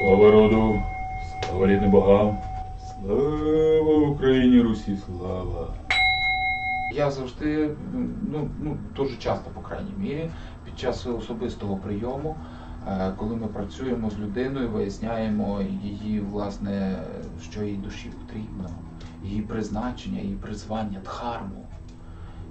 Слава роду, слава рідним богам, слава Україні, Русі, слава. Я завжди, ну, ну дуже часто, по крайній мірі, під час особистого прийому, е, коли ми працюємо з людиною, виясняємо її, власне, що їй душі потрібно, її призначення, її призвання, дхарму,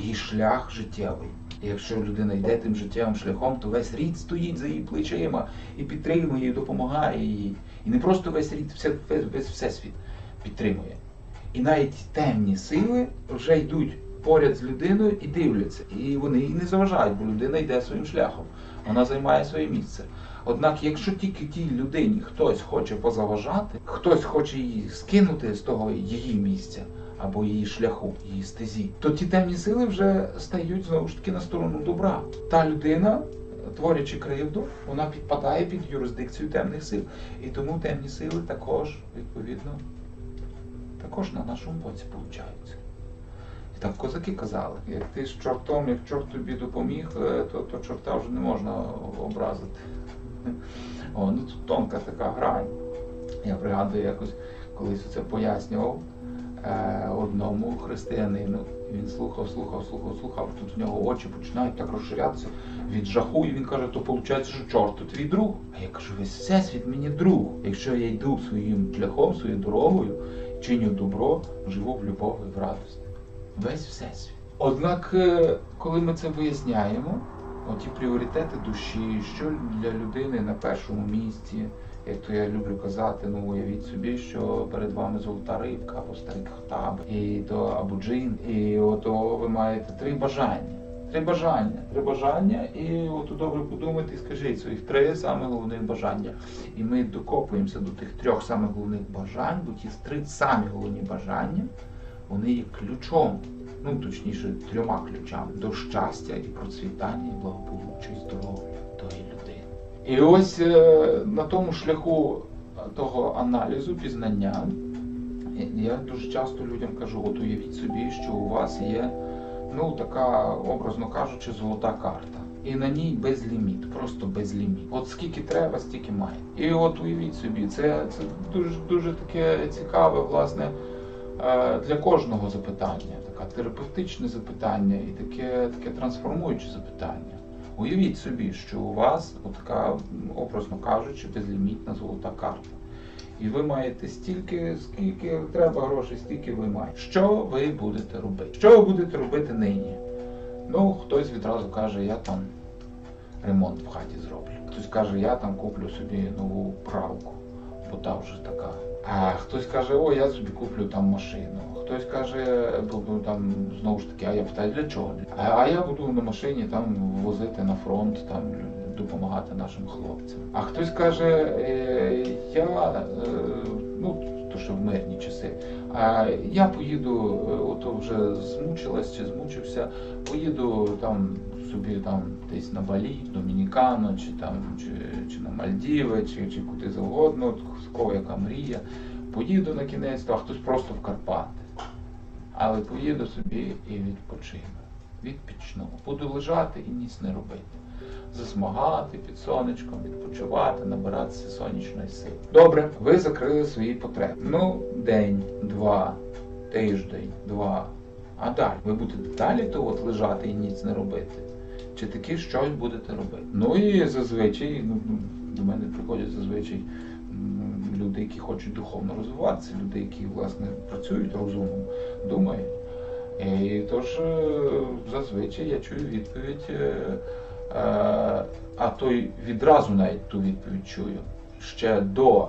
її шлях життєвий. І якщо людина йде тим життєвим шляхом, то весь рід стоїть за її плечима і підтримує, і допомагає їй. І не просто весь рід, все, весь, всесвіт підтримує. І навіть темні сили вже йдуть поряд з людиною і дивляться. І вони їй не заважають, бо людина йде своїм шляхом. Вона займає своє місце. Однак, якщо тільки тій людині хтось хоче позаважати, хтось хоче її скинути з того її місця або її шляху, її стезі, то ті темні сили вже стають знову ж таки на сторону добра. Та людина, творячи кривду, вона підпадає під юрисдикцію темних сил. І тому темні сили також, відповідно, також на нашому боці получаються. І так козаки казали, як ти з чортом, як чорт тобі допоміг, е, то, то чорта вже не можна образити. О, ну тут тонка така грань. Я пригадую якось колись це пояснював одному християнину. Він слухав, слухав, слухав, слухав. Тут в нього очі починають так розширятися від жаху, і він каже, то виходить, що чорт то твій друг. А я кажу, весь всесвіт мені друг. Якщо я йду своїм шляхом, своєю дорогою, чиню добро, живу в любові, в радості. Весь всесвіт. Однак, е, коли ми це виясняємо, оті пріоритети душі, що для людини на першому місці, як то я люблю казати, ну уявіть собі, що перед вами золота рибка або старий хтаб, і то або джин, і ото ви маєте три бажання. Три бажання, три бажання, і от добре подумайте і скажіть своїх три саме головних бажання. І ми докопуємося до тих трьох самих головних бажань, бо ті три самі головні бажання, вони є ключом, ну точніше, трьома ключами до щастя і процвітання, і благополуччя і здоров'я. І ось е, на тому шляху того аналізу, пізнання, я дуже часто людям кажу, от уявіть собі, що у вас є ну така, образно кажучи, золота карта. І на ній безліміт, просто безліміт. От скільки треба, стільки має. І от уявіть собі, це, це дуже дуже таке цікаве, власне, е, для кожного запитання, таке терапевтичне запитання і таке, таке трансформуюче запитання. Уявіть собі, що у вас така, образно кажучи, безлімітна золота карта. І ви маєте стільки, скільки треба грошей, стільки ви маєте. Що ви будете робити? Що ви будете робити нині? Ну, хтось відразу каже, я там ремонт в хаті зроблю. Хтось каже, я там куплю собі нову пралку, бо та вже така. А хтось каже, о, я собі куплю там машину. Хтось каже, буду там знову ж таки, а я питаю, для чого? А, а я буду на машині там возити на фронт, там допомагати нашим хлопцям. А хтось каже, е, я е, ну що в мирні часи. А я поїду, е, ото вже змучилась чи змучився, поїду там собі там десь на Балі, Домінікану, чи там чи, чи на Мальдіви, чи, чи куди завгодно, от кого яка мрія. Поїду на кінець, а хтось просто в Карпати. Але поїду собі і відпочину. Відпічну. Буду лежати і ніц не робити. Засмагати під сонечком, відпочивати, набиратися сонячної сили. Добре, ви закрили свої потреби. Ну, день, два, тиждень, два. А далі ви будете далі то от лежати і ніц не робити. Чи таки щось будете робити? Ну і зазвичай, ну, до мене приходять зазвичай люди, які хочуть духовно розвиватися, люди, які власне працюють розумом, думають. І тож е, зазвичай я чую відповідь, е, а то й відразу навіть ту відповідь чую. Ще до е,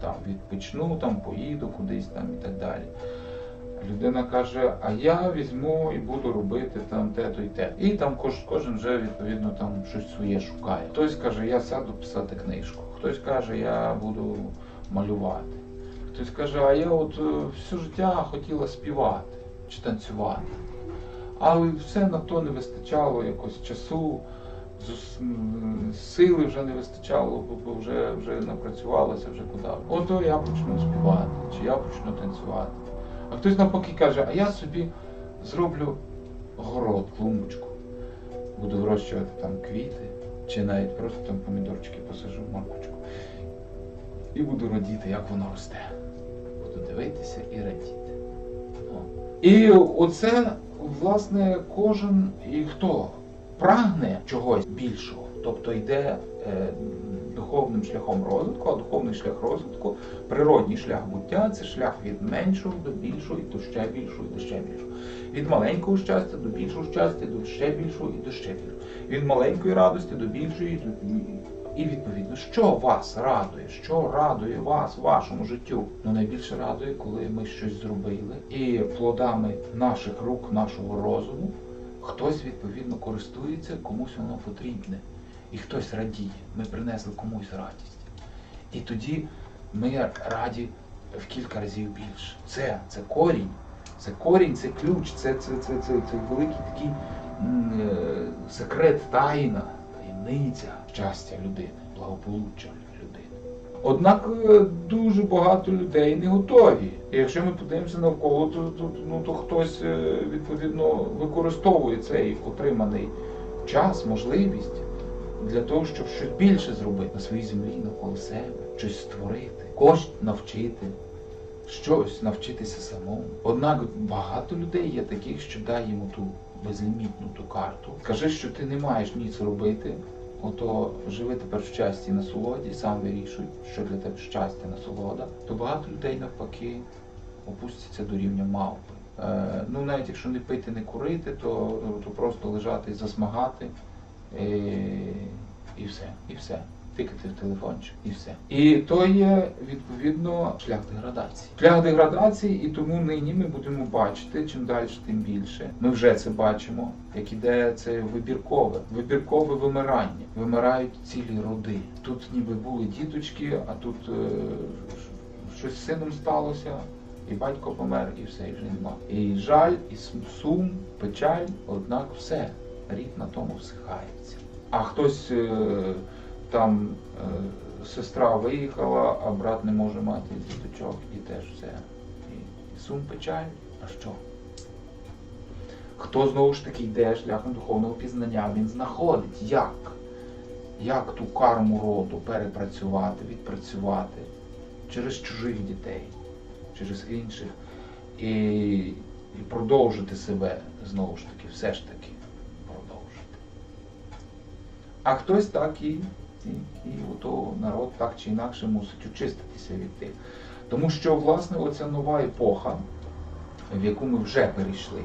там відпочну, там поїду кудись там і так далі. Людина каже, а я візьму і буду робити там те-то і те. І там кож, кожен вже відповідно там щось своє шукає. Хтось каже, я сяду писати книжку, хтось каже, я буду малювати. Хтось каже, а я от е, все життя хотіла співати чи танцювати. Але все на то не вистачало якось часу, сили вже не вистачало, бо- вже, вже напрацювалося, вже куди. Ото я почну співати, чи я почну танцювати. А хтось навпаки каже, а я собі зроблю город, клумбочку, буду вирощувати там квіти, чи навіть просто там помідорчики посажу, морквочку. і буду радіти, як воно росте. Буду дивитися і радіти. О. І оце, власне, кожен і хто прагне чогось більшого, тобто йде е, духовним шляхом розвитку, а духовний шлях розвитку, природній шлях буття це шлях від меншого до більшого, і до ще більшого, і до ще більшого. Від маленького щастя до більшого щастя, до ще більшого і до ще більшого. Від маленької радості до більшої. до- І відповідно, що вас радує, що радує вас вашому життю? Ну найбільше радує, коли ми щось зробили, і плодами наших рук, нашого розуму, хтось відповідно користується, комусь воно потрібне. І хтось радіє. Ми принесли комусь радість. І тоді ми раді в кілька разів більше. Це, це корінь. Це корінь, це ключ, це, це, це, це, це великий такий е, секрет, тайна, таємниця щастя людини, благополуччя людини. Однак е, дуже багато людей не готові. І якщо ми подивимося навколо, то, то, ну, то хтось е, відповідно використовує цей отриманий час, можливість для того, щоб щось більше зробити на своїй землі, навколо себе, щось створити, когось навчити, щось навчитися самому. Однак багато людей є таких, що дай йому ту безлімітну ту карту. Скажи, що ти не маєш ніц робити. Ото живи тепер в щасті і насолоді, сам вирішуй, що для тебе щастя, насолода, то багато людей навпаки опустяться до рівня мавпи. Е, ну навіть якщо не пити, не курити, то, то просто лежати і засмагати. І, і все, і все. Тикати в телефончик, і все. І то є відповідно шлях деградації. Шлях деградації, і тому нині ми будемо бачити чим далі, тим більше. Ми вже це бачимо, як іде це вибіркове, вибіркове вимирання. Вимирають цілі роди. Тут ніби були діточки, а тут е, щось з сином сталося. І батько помер, і все, і вже нема. І жаль, і сум- печаль, однак все, рід на тому всихається. А хтось е, там е, сестра виїхала, а брат не може мати діточок, і теж все. І, сум, печаль, а що? Хто знову ж таки йде шляхом духовного пізнання, він знаходить, як, як ту карму роду перепрацювати, відпрацювати через чужих дітей через інших і, і продовжити себе знову ж таки, все ж таки продовжити. А хтось так і, і, ото народ так чи інакше мусить очиститися від тих. Тому що, власне, оця нова епоха, в яку ми вже перейшли,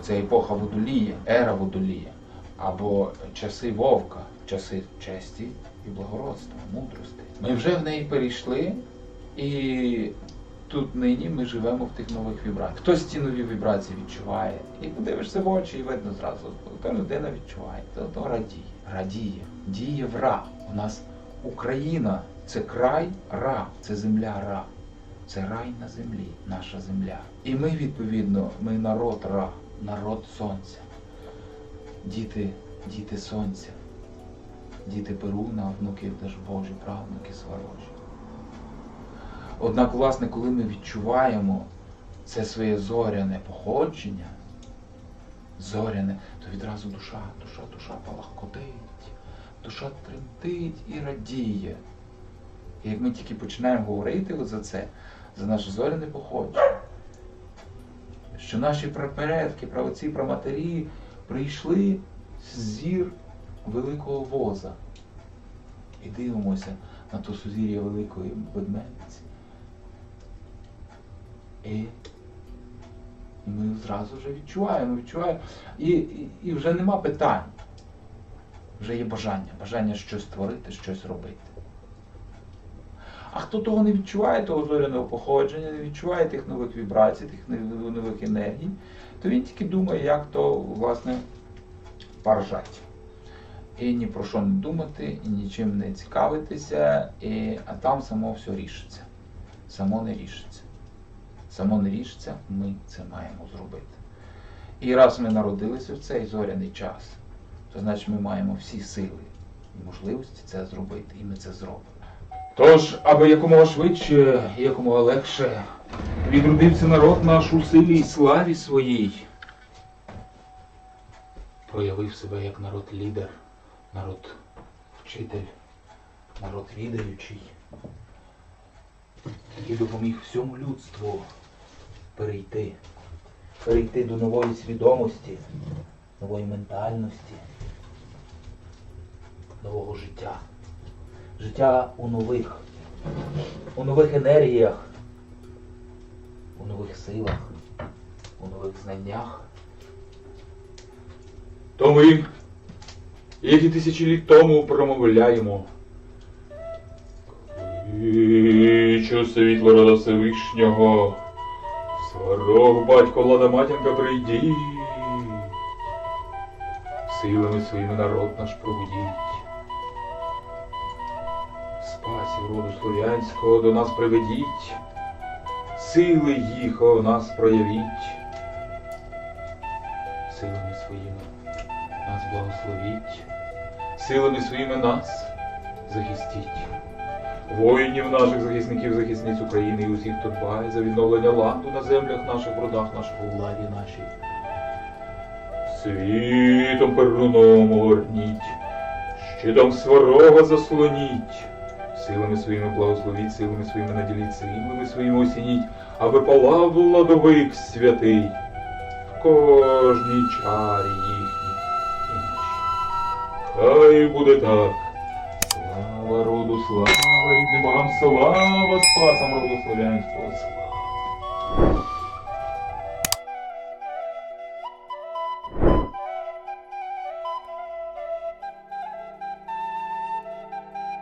оця епоха водолія, ера водолія, або часи вовка, часи честі і благородства, мудрості. Ми вже в неї перейшли, і тут нині ми живемо в тих нових вібраціях. Хтось ці нові вібрації відчуває, і подивишся в очі, і видно зразу, та людина відчуває, то, то радіє. Радіє, діє в Ра. У нас Україна це край Ра, це земля Ра. Це рай на землі, наша земля. І ми, відповідно, ми народ Ра, народ сонця. Діти, діти сонця, діти Перуна, внуки Божі, правнуки Сварожі. Однак, власне, коли ми відчуваємо це своє зоряне походження, зоряне, то відразу душа, душа, душа палахкотить, душа тремтить і радіє. І як ми тільки починаємо говорити за це, за наше зоряне походження, що наші прапередки, правоці, праматері прийшли з зір великого воза. І дивимося на то сузір'я великої ведмедиці. І, ми зразу вже відчуваємо, відчуваємо. І, і, і вже нема питань. Вже є бажання, бажання щось створити, щось робити. А хто того не відчуває, того зоряного походження, не відчуває тих нових вібрацій, тих нових енергій, то він тільки думає, як то, власне, поржать. І ні про що не думати, і нічим не цікавитися, і, а там само все рішиться. Само не рішиться. Само не рішиться, ми це маємо зробити. І раз ми народилися в цей зоряний час, то значить ми маємо всі сили і можливості це зробити, і ми це зробимо. Тож, аби якомога швидше якомога легше відродився народ наш у силі і славі своїй, проявив себе як народ лідер, народ вчитель, народ відаючий, який допоміг всьому людству перейти. Перейти до нової свідомості, нової ментальності, нового життя. Життя у нових, у нових енергіях, у нових силах, у нових знаннях. То ми, як і тисячі літ тому промовляємо. Кличу світло рода Всевишнього, сварог батько влада матінка прийдіть, силами своїми народ наш пробудіть. Спасів роду слов'янського до нас приведіть, сили їх о нас проявіть, силами своїми нас благословіть, силами своїми нас захистіть. Воїнів наших захисників, захисниць України і усіх, хто дбає за відновлення ладу на землях наших, родах наших, владі нашій. Світом перуном огорніть, щитом сварога заслоніть, силами своїми благословіть, силами своїми наділіть, силами своїми осініть, аби палав владовик святий в кожній чарі їхній. Хай буде так. Слава роду, слава рідним богам, слава спасам роду слов'янського, слава.